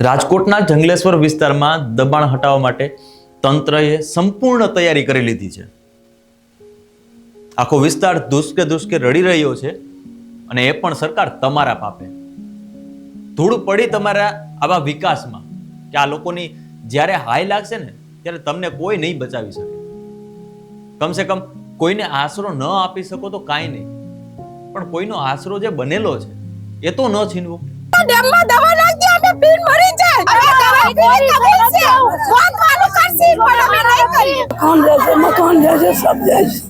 રાજકોટના જંગલેશ્વર વિસ્તારમાં દબાણ હટાવવા માટે તંત્રએ સંપૂર્ણ તૈયારી કરી લીધી છે. આખો વિસ્તાર ધુસકે ધુસકે રડી રહ્યો છે અને એ પણ સરકાર તમારા પાપે. ધૂળ પડી તમારા આવા વિકાસમાં કે આ લોકોની જ્યારે હાઈ લાગશે ને, ત્યારે તમને કોઈ નહીં બચાવી શકે. કમસે કમ કોઈને આશરો ન આપી શકો તો કાંઈ નહીં. પણ કોઈનો આશરો જે બનેલો છે, એ તો ન છીનવો. ડેમમાં દવા નાખી અમે પીન મરી જાય. અમે દવા પીન કબૂલ છે કોણ માનું કરશે પણ અમે નહીં કરીએ. મકાન રહેશે મકાન જશે સબ જશે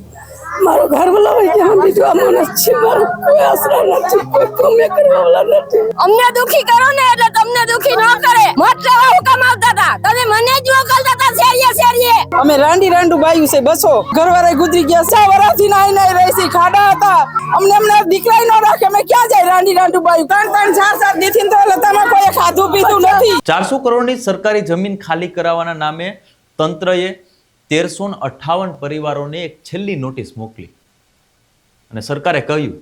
મારો ઘર વાળા હોય કે હમ બીજો અમને છે મારો કોઈ આશરા નથી કોઈ કમે કરવા વાળા નથી. અમને દુખી કરો ને એટલે તમને દુખી ન કરે. મત લેવા હુકમ આવતા હતા. અમે રાંડી રાંડું બાયું છે, બસો. ઘરવાળા ગુજરી ગયા, સા વરાથી નાઈ નાઈ રહી ખાડા હતા. અમને અમને દીકરા ન રાખે અમે ક્યાં જાય રાંડી રાંડું બાયું? ત્રણ ત્રણ, ચાર ચાર દીથી તો તમે કોઈ ખાધું પીધું નથી. ચારસો કરોડની સરકારી જમીન ખાલી કરાવવાના નામે તંત્રએ તેરસો અઠાવન પરિવારોને એક છેલ્લી નોટિસ મોકલી. અને સરકારે કહ્યું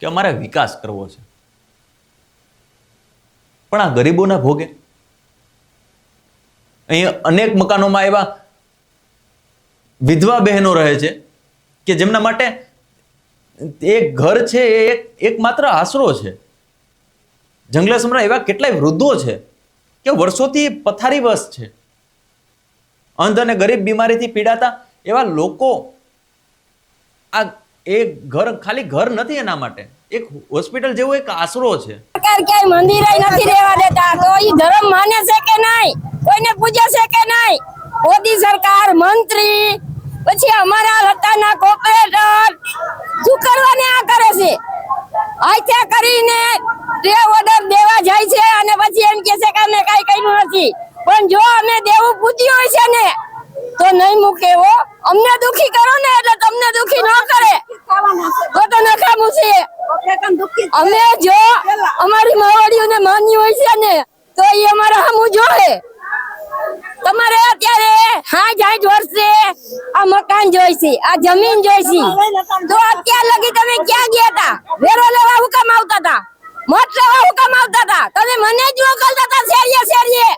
કે અમારે વિકાસ કરવો છે. પણ આ ગરીબોના ભોગે. અહીં અનેક મકાનોમાં એવા વિધવા બહેનો રહે છે, કે જેમના માટે એક ઘર છે એ એક, એકમાત્ર આશરો છે. જંગલેશ્વરમાં એવા કેટલાય વૃદ્ધો છે કે વર્ષોથી પથારીવશ છે. અંધ અને ગરીબ બીમારીથી પીડાતા એવા લોકો આ એ ઘર ખાલી ઘર નથી એના માટે. એક હોસ્પિટલ જેવો એક આશરો છે. સરકાર ક્યાંય મંદિરે નથી રહેવા દેતા. તો એ ધર્મ માને છે કે નહીં? કોઈને પૂજે છે કે નહીં? મોદી સરકાર, મંત્રી પછી અમારા લતાના કોર્પોરેટર શું કરવાને આ કરે છે? આઈથા કરીને તે ઓર્ડર દેવા જાય છે અને પછી એમ કહે છે કે અમે કાંઈ કર્યું નથી. પણ જો અમે દેવું પૂછ્યું હોય છે ને, તો નહીં મૂકે હો. અમને દુખી કરો ને એટલે તમને દુખી ન કરે. તો તો નકામું છે અમે જો અમારી માવડીઓને માન્યું હોય છે ને, તો એ અમારે હમું જોહે. તમારે અત્યારે હા જાય વર્ષે મકાન જોઈશે, આ જમીન જોઈશે. તો અત્યાર લગી તમે ક્યાં ગયા હતા વેરો લેવા હુકમ આવતા હતા મત લેવા હુકમ આવતા હતા તમે મને જ મોકલતા હતા શેરીએ શેરીએ.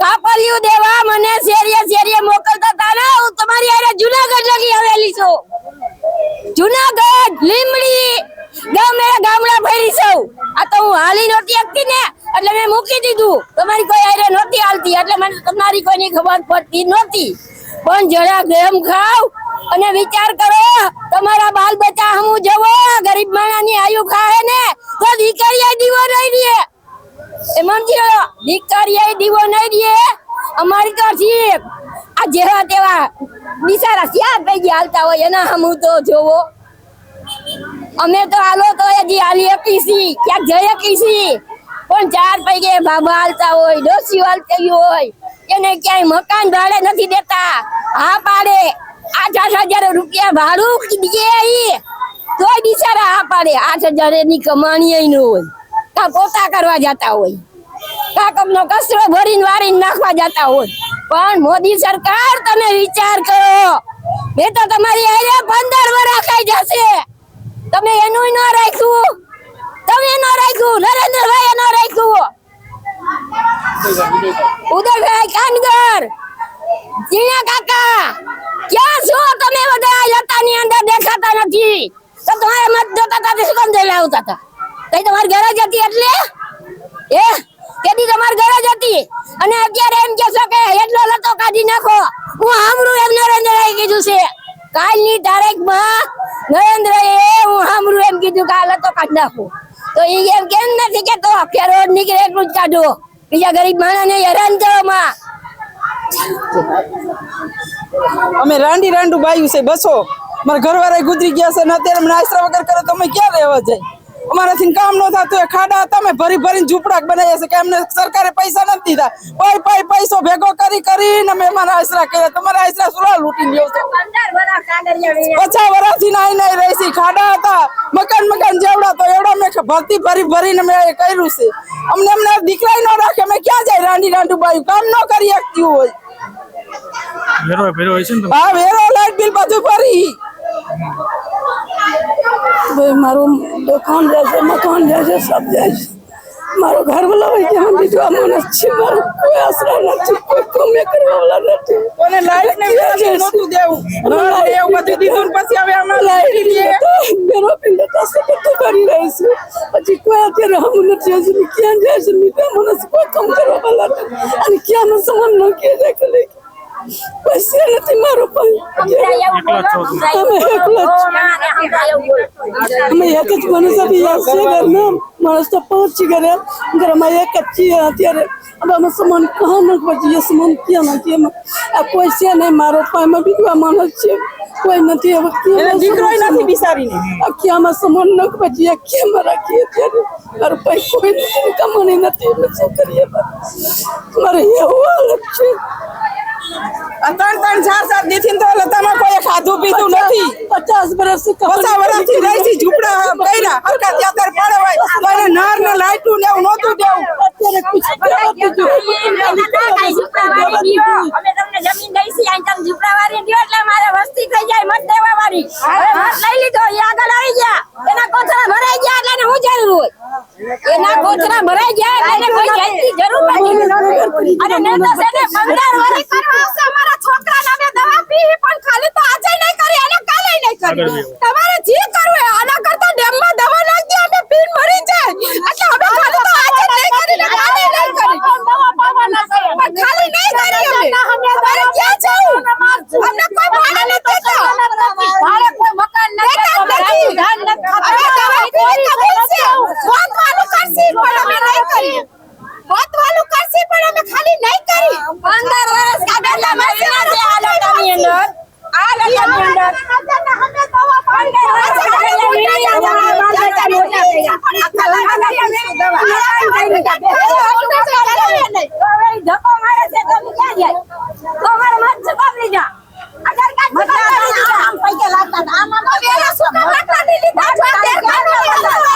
કાપલિયું દેવા, મને શેરીએ શેરીએ મોકલતા હતા ને હું તમારી આરે જુનાગઢ લગી આવેલી છું. જુનાગઢ લીમડી ગામે ગામડા ફેરી છું. આ તો હું હાલી નહોતી શકતી ને, એટલે મેં મૂકી દીધું. તમારી કોઈ આરે નહોતી હાલતી, એટલે મને તમારી કોઈની ખબર પડતી નહોતી. પણ જરા ગેમ ખાવ અને વિચાર કરો, તમારા બાલ બચ્ચા હું જવો, ગરીબ માણાની આયુ ખાહે ને, તો દીકરીએ દીવો નહીં દે. એ દીકરીએ દીવો નહીં દે. અમારી તો જીપ આ જેવા તેવા બિચારા ક્યાં ગયા હાલતા હોય, એના હમું તો જોવો. અમે તો હાલો તો હજી હાલી શકીશી ક્યાંક જઈ શકીશી પણ ચાર પૈકી બાબા હાલતા હોય, ડોસી હાલતી હોય. એને ક્યાંય મકાન ભાડે નથી દેતા. હા પાડે. આઠ આઠ હજાર રૂપિયા ભાડું દે ઈ. તોય બિચારા હા પાડે. આઠ હજાર એની કમાણી ન હોય. કા પોતા કરવા જતા હોય. કા કમનો કચરો ભરીને વારીને નાખવા જતા હોય. પણ મોદી સરકાર તમે વિચાર કરો. મેં તો તમારી હારે પંદર વર્ષ ખાઈ જશે. તમે એનું ન રાખ્યું. તમે ન રાખ્યું. નરેન્દ્રભાઈ ન રાખ્યું. ઉદયભાઈ કાનગર જીણા કાકા, ક્યાં છો તમે બધા? લતાની અંદર દેખાતા નથી. તો તમારે મત જોતા હતા શું કામ જઈ આવતા હતા? કઈ ઘરે જ એટલે? એ કેદી તમારી ઘરે જ હતી? અને અત્યારે એમ કહેશો કે એટલો લતો કાઢી નાખો. હું હામરું એમ નરેન્દ્રભાઈ કીધું છે. કાલની તારીખમાં નરેન્દ્રએ હું સાંભળું એમ કીધું કે આ લતો કાઢી નાખું. તો એ એમ કેમ નથી કેતો કે રોડ નીકળે એટલું જ કાઢો. બીજા ગરીબ માણસને હેરાન કરવામાં અમે રાંડી રાંડું બાયું છે બસો. મારા ઘરવાળા ગુજરી ગયા છે ને અત્યારે આશરા વગર કરે તો અમે ક્યાં રહેવા જાય? અમારાથી કામ ન થતું એ ખાડા હતા અમે ભરી ભરીને ઝૂંપડા બનાવ્યા છે કે અમને સરકારે પૈસા નથી દીધા. પાઈ પાઈ પૈસો ભેગો કરી કરીને અમે અમારા આશરા કર્યા. તમારા આશરા સુરા લૂંટી લ્યો છો? પચાસ વર્ષથી નાઈ નાઈ રહી છે ખાડા હતા. મકાન મકાન ભરતી ભરી ભરીને મેં એ કર્યું છે. અમને અમને દીકરા ન રાખે અમે ક્યાં જાય? રાંડી રાંડું બાયું. કામ ન કરી શકતી હોય. છે હા વેરો લાઈટ બિલ બધું ભરી. ભાઈ મારું દુકાન જાય છે મકાન છે સબ રહેશે. મારો ઘર વલાવાઈ ગયા બીજો આ માણસ છે મારો કોઈ આશરા નથી કોઈ કમે કરવાવાળા નથી. કોને લાઈટ ને વીજળી નતું દેવું. ને એવું બધું દીધું ને પછી હવે આમાં લાઈટ દે મેરો પિંડ પાસે બધું કરી રહી છું પછી કોઈ અત્યારે હમ નથી હજુ ક્યાં જાય છે મીઠા માણસ કોઈ કામ કરવાવાળા નથી. અને ક્યાંનો સમાન ન કે જાય પૈસા નથી મારો અમે એક જ હતી યાદ છે ઘરના માણસ તો પહોંચી ગયા ઘરમાં એક જ છીએ અત્યારે હવે અમે સમાન કહા ન પહોંચીએ સમાન ક્યાં નથી એમાં આ કોઈ છે નહીં મારો પાયમાં બીજું આ માણસ છે કોઈ નથી હવે દીકરો નથી બિચારીને આ ક્યાંમાં સમાન ન પહોંચીએ ક્યાંમાં રાખીએ અત્યારે મારો ભાઈ કોઈ કમાણી નથી અમે શું કરીએ મારે એવું હાલત છે ત્રણ ત્રણ ચાર ચાર દીથી તો લતામાં કોઈ ખાધું પીધું નથી. પચાસ વર્ષથી પચાસ વર્ષથી રહી છે ઝૂંપડા કર્યા. હરકા ત્યાં ત્યારે પડે હોય. મારે નાર ને લાઈટું ને એવું નહોતું દેવું. અત્યારે કુછ દેવાતું જ અમે તમને જમીન દઈશી અહીં તમે ઝૂંપડાવાળી એટલે મારે વસ્તી થઈ જાય મત દેવાવાળી. હવે લીધો એ આવી ગયા. એના કોથળા ભરાઈ ગયા એટલે એને હું જરૂર હોય? એના કોથળા ભરાઈ ગયા એટલે એને કોઈ કરવા આવશે અમારા છોકરાને અમે દવા પણ ખાલી તો આજે નહીં કરી અને કાલે નહીં કરી તમારે જે કરવું હોય આના કરતા ડેમમાં દવા નાખી અમે પીન મરી જાય એટલે અમે ખાલી તો આજે નહીં કરી ને કાલે નહીં કરી પણ ખાલી નહીં કરી અમે તમારે ક્યાં જવું અમને કોઈ ભાડે નથી દેતા ભાડે કોઈ મકાન નથી ધાન નથી અમે દવા કોઈ કબીલ છે ગોતવાનું કરશી પણ અમે નહીં કરી ગોતવાનું કરશી પણ અમે ખાલી નહીં કરી 15 વર્ષ કાઢેલા મસીના છે આ લોટાની અંદર આ લોટાની અંદર અમે દવા પંદર વર્ષ કાઢેલા વીડિયા દવા બાંધતા મોટા થયા આખા લાખા શું દવા ધક્કો મારે છે તો અમે ક્યાં જાય? તો અમારે મત જવાબ લીધા આધાર કાર્ડ જવાબ લીધા આમ પૈકે લાગતા આમ આમ કામ લાગતા લીધા જો તેર કાર્ડ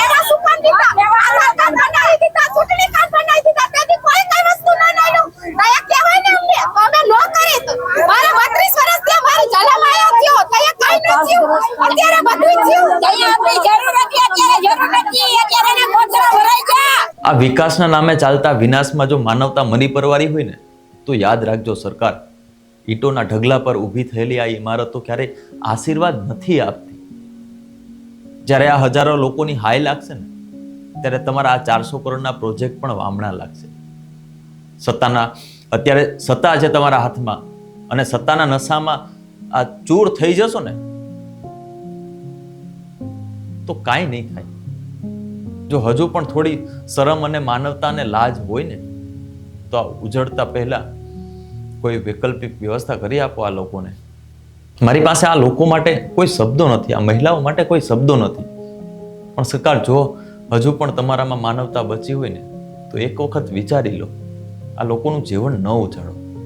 એના શું કામ દીધા આધાર કાર્ડ બનાવી દીધા ચૂંટણી કાર્ડ બનાવી દીધા તેથી કોઈ કઈ વસ્તુ ન નાખ્યું તયા કહેવાય ને અમને તો અમે નો કરી તો મારે 32 વર્ષ થયા મારી જલમ આયા થયો તયા કઈ ન થયું અત્યારે બધું થયું તયા આપણી જરૂર હતી અત્યારે જરૂર નથી અત્યારે એના કોથળા ભરાઈ ગયા આ વિકાસના નામે ચાલતા વિનાશમાં જો માનવતા મરી પરવારી હોય ને, તો યાદ રાખજો સરકાર, ઈંટોના ઢગલા પર ઊભી થયેલી આ ઇમારતો ક્યારેય આશીર્વાદ નથી આપતી. જ્યારે આ હજારો લોકોની હાય લાગશે ને, ત્યારે તમારા આ ચારસો કરોડના પ્રોજેક્ટ પણ વામણા લાગશે. સત્તાના, અત્યારે સત્તા છે તમારા હાથમાં, અને સત્તાના નશામાં આ ચૂર થઈ જશો ને, તો કાંઈ નહીં થાય. જો હજુ પણ થોડી શરમ અને માનવતાને લાજ હોય ને, તો આ ઉજળતા પહેલાં કોઈ વૈકલ્પિક વ્યવસ્થા કરી આપો આ લોકોને. મારી પાસે આ લોકો માટે કોઈ શબ્દો નથી, આ મહિલાઓ માટે કોઈ શબ્દો નથી. પણ સરકાર, જો હજુ પણ તમારામાં માનવતા બચી હોય ને, તો એક વખત વિચારી લો, આ લોકોનું જીવન ન ઉજાડો